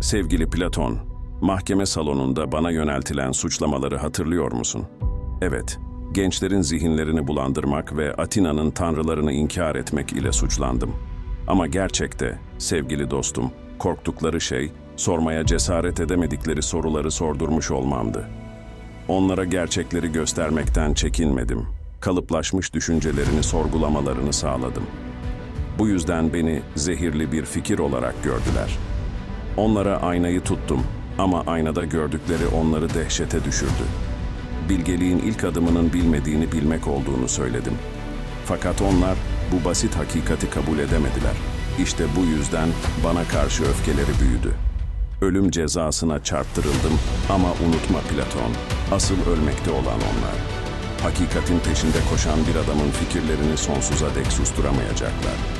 Sevgili Platon, mahkeme salonunda bana yöneltilen suçlamaları hatırlıyor musun? Evet, gençlerin zihinlerini bulandırmak ve Atina'nın tanrılarını inkar etmek ile suçlandım. Ama gerçekte, sevgili dostum, korktukları şey, sormaya cesaret edemedikleri soruları sordurmuş olmamdı. Onlara gerçekleri göstermekten çekinmedim. Kalıplaşmış düşüncelerini sorgulamalarını sağladım. Bu yüzden beni zehirli bir fikir olarak gördüler. Onlara aynayı tuttum ama aynada gördükleri onları dehşete düşürdü. Bilgeliğin ilk adımının bilmediğini bilmek olduğunu söyledim. Fakat onlar bu basit hakikati kabul edemediler. İşte bu yüzden bana karşı öfkeleri büyüdü. Ölüm cezasına çarptırıldım ama unutma Platon, asıl ölmekte olan onlar. Hakikatin peşinde koşan bir adamın fikirlerini sonsuza dek susturamayacaklar.